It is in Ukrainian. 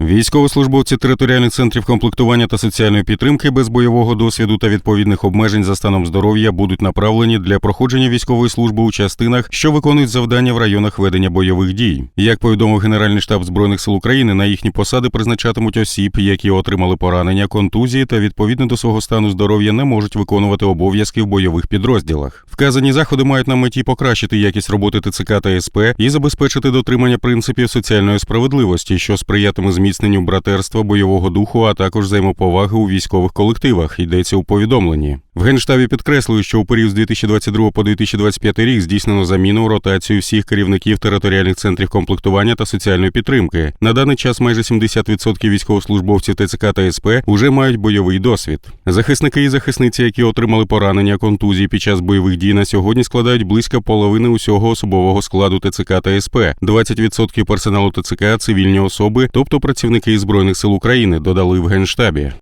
Військовослужбовці територіальних центрів комплектування та соціальної підтримки без бойового досвіду та відповідних обмежень за станом здоров'я будуть направлені для проходження військової служби у частинах, що виконують завдання в районах ведення бойових дій. Як повідомив Генеральний штаб збройних сил України, на їхні посади призначатимуть осіб, які отримали поранення, контузії та відповідно до свого стану здоров'я не можуть виконувати обов'язки в бойових підрозділах. Вказані заходи мають на меті покращити якість роботи ТЦК та СП і забезпечити дотримання принципів соціальної справедливості, що сприятиме зміцненню братерства, бойового духу, а також взаємоповаги у військових колективах. Йдеться у повідомленні. В генштабі підкреслюють, що у період з 2022 по 2025 рік здійснено заміну ротацію всіх керівників територіальних центрів комплектування та соціальної підтримки. На даний час майже 70% військовослужбовців ТЦК та СП уже мають бойовий досвід. Захисники і захисниці, які отримали поранення контузії під час бойових дій, на сьогодні складають близько половини усього особового складу ТЦК та СП, 20% персоналу ТЦК – цивільні особи, тобто працівники збройних сил України, додали в генштабі.